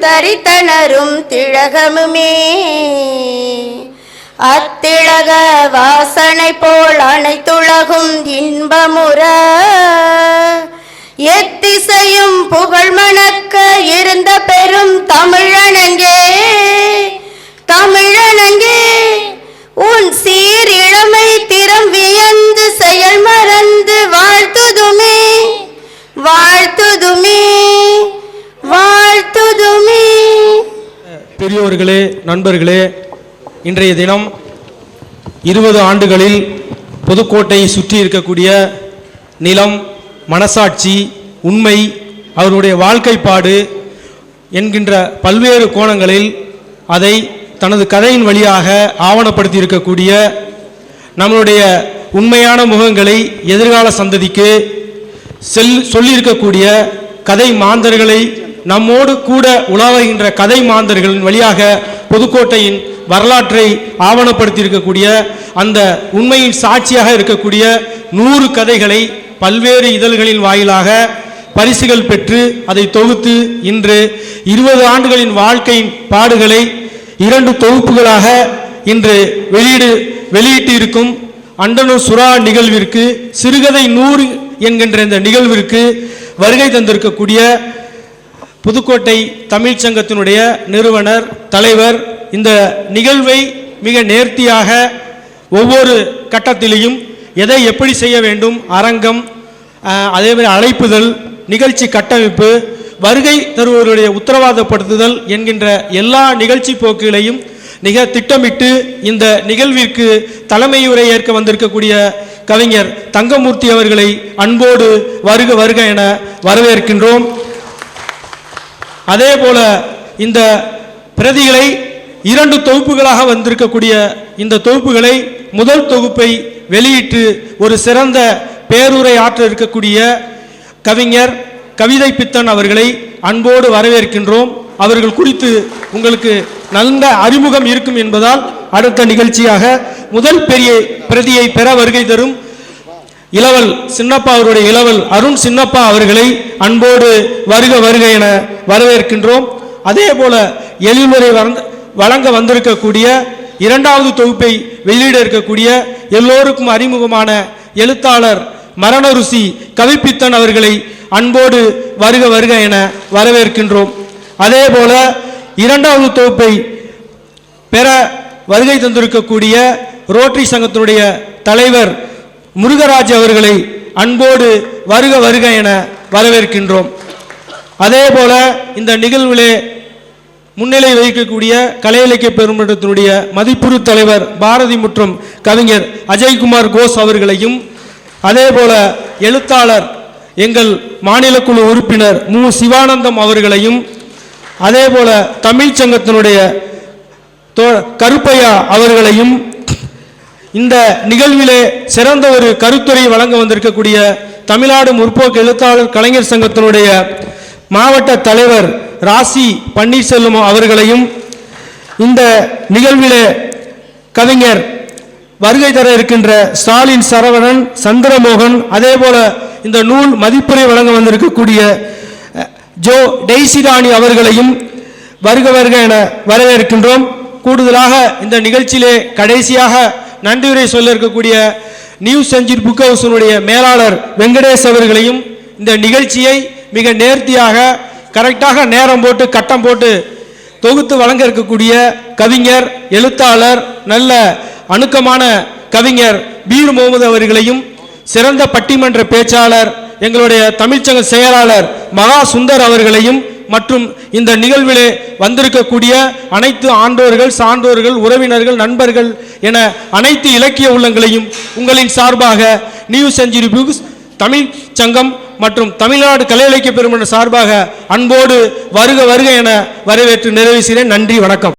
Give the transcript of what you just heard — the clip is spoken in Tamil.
தரித்தனரும் திழகமுமே அத்திழக வாசனை போல் அனைத்துலகும் இன்பமுற. எத்திசையும் புகழ் மணக்க இருந்த பெரும் தமிழனங்கே. தமிழனங்கே உன் சீர் இளமை திறம் வியந்து செயல் மறந்து வாழ்த்துதுமே. வாழ்த்துதுமே வாழ்த்துதுமே. பெரியோர்களே நண்பர்களே இன்றைய தினம் இருபது ஆண்டுகளில் புதுக்கோட்டையை சுற்றி இருக்கக்கூடிய நிலம் மனசாட்சி உண்மை அவருடைய வாழ்க்கைப்பாடு என்கின்ற பல்வேறு கோணங்களில் அதை தனது கதையின் வழியாக ஆவணப்படுத்தி இருக்கக்கூடிய நம்மளுடைய உண்மையான முகங்களை எதிர்கால சந்ததிக்கு செல் சொல்லியிருக்கக்கூடிய கதை மாந்தர்களை நம்மோடு கூட உலாவுகின்ற கதை மாந்தர்களின் வழியாக புதுக்கோட்டையின் வரலாற்றை ஆவணப்படுத்தி இருக்கக்கூடிய அந்த உண்மையின் சாட்சியாக இருக்கக்கூடிய நூறு கதைகளை பல்வேறு இதழ்களின் வாயிலாக பரிசுகள் பெற்று அதை தொகுத்து இன்று இருபது ஆண்டுகளின் வாழ்க்கையின் பாடுகளை இரண்டு தொகுப்புகளாக இன்று வெளியீடு வெளியிட்டு இருக்கும் அண்டனூர் சுறா நிகழ்விற்கு சிறுகதை நூறு என்கின்ற இந்த நிகழ்விற்கு வருகை தந்திருக்கக்கூடிய புதுக்கோட்டை தமிழ்ச்சங்கத்தினுடைய நிறுவனர் தலைவர். இந்த நிகழ்வை மிக நேர்த்தியாக ஒவ்வொரு கட்டத்திலையும் எதை எப்படி செய்ய வேண்டும்? அரங்கம் அதே மாதிரி அழைப்புதல் நிகழ்ச்சி கட்டமைப்பு வருகை தருவோருடைய உத்தரவாதப்படுத்துதல் என்கின்ற எல்லா நிகழ்ச்சி போக்குகளையும் மிக திட்டமிட்டு இந்த நிகழ்விற்கு தலைமையுரை ஏற்க வந்திருக்கக்கூடிய கவிஞர் தங்கமூர்த்தி அவர்களை அன்போடு வருக வருக என வரவேற்கின்றோம். அதே போல இந்த பிரதிகளை இரண்டு தொகுப்புகளாக வந்திருக்கக்கூடிய இந்த தொகுப்புகளை முதல் தொகுப்பை வெளியிட்டு ஒரு சிறந்த பேருரை ஆற்ற இருக்கக்கூடிய கவிஞர் கவிதை பித்தன் அவர்களை அன்போடு வரவேற்கின்றோம். அவர்கள் குறித்து உங்களுக்கு நல்ல அறிமுகம் இருக்கும் என்பதால் அடுத்த நிகழ்ச்சியாக முதல் பெரிய பிரதியை பெற வருகை தரும் இளவல் சின்னப்பா அவருடைய இளவல் அருண் சின்னப்பா அவர்களை அன்போடு வருக வருக என வரவேற்கின்றோம். அதே போல எழில்முறை வழங்க வந்திருக்கக்கூடிய இரண்டாவது தொகுப்பை வெளியிட இருக்கக்கூடிய எல்லோருக்கும் அறிமுகமான எழுத்தாளர் மரண ருசி கவிப்பித்தன் அவர்களை அன்போடு வருக வருக என வரவேற்கின்றோம். அதே போல இரண்டாவது தொகுப்பை பெற வருகை தந்திருக்கக்கூடிய ரோட்டரி சங்கத்தினுடைய தலைவர் முருகராஜ் அவர்களை அன்போடு வருக வருக என வரவேற்கின்றோம். அதே போல இந்த நிகழ்விலே முன்னிலை வகிக்கக்கூடிய கலை இலக்கிய பெருமன்றத்தினுடைய மதிப்புறு தலைவர் பாரதி மற்றும் கவிஞர் அஜய்குமார் கோஸ் அவர்களையும் அதே போல எழுத்தாளர் எங்கள் மாநில குழு உறுப்பினர் மு. சிவானந்தம் அவர்களையும் அதே போல தமிழ்ச் சங்கத்தினுடைய தோ- கருப்பையா அவர்களையும் இந்த நிகழ்விலே சிறந்த ஒரு கருத்துரை வழங்க வந்திருக்கக்கூடிய தமிழ்நாடு முற்போக்கு எழுத்தாளர் கலைஞர் சங்கத்தினுடைய மாவட்ட தலைவர் ராசி பன்னீர்செல்வம் அவர்களையும் இந்த நிகழ்விலே கவிஞர் வருகை தர இருக்கின்ற ஸ்டாலின் சரவணன் சந்திரமோகன் அதே போல இந்த நூல் மதிப்புரை வழங்க வந்திருக்கக்கூடிய ஜோ டெய்சிராணி அவர்களையும் வருக வருக என வரவேற்கின்றோம். கூடுதலாக இந்த நிகழ்ச்சியிலே கடைசியாக நன்றியுரை சொல்ல இருக்கக்கூடிய நியூ செஞ்சுரி புக் ஹவுஸினுடைய மேலாளர் வெங்கடேஷ் அவர்களையும் இந்த நிகழ்ச்சியை மிக நேர்த்தியாக கரெக்டாக நேரம் போட்டு கட்டம் போட்டு தொகுத்து வழங்க இருக்கக்கூடிய கவிஞர் எழுத்தாளர் நல்ல அணுக்கமான கவிஞர் பீர் முகமது அவர்களையும் சிறந்த பட்டிமன்ற பேச்சாளர் எங்களுடைய தமிழ்ச்சங்க செயலாளர் மகா சுந்தர் அவர்களையும் மற்றும் இந்த நிகழ்விலே வந்திருக்கக்கூடிய அனைத்து ஆண்டோர்கள் சான்றோர்கள் உறவினர்கள் நண்பர்கள் என அனைத்து இலக்கிய உள்ளங்களையும் உங்களின் சார்பாக நியூ செஞ்சுரி புக்ஸ் தமிழ் சங்கம் மற்றும் தமிழ்நாடு கலை இலக்கிய பெருமன்ற சார்பாக அன்போடு வருக வருக என வரவேற்று நிறைவு செய்கிறேன். நன்றி வணக்கம்.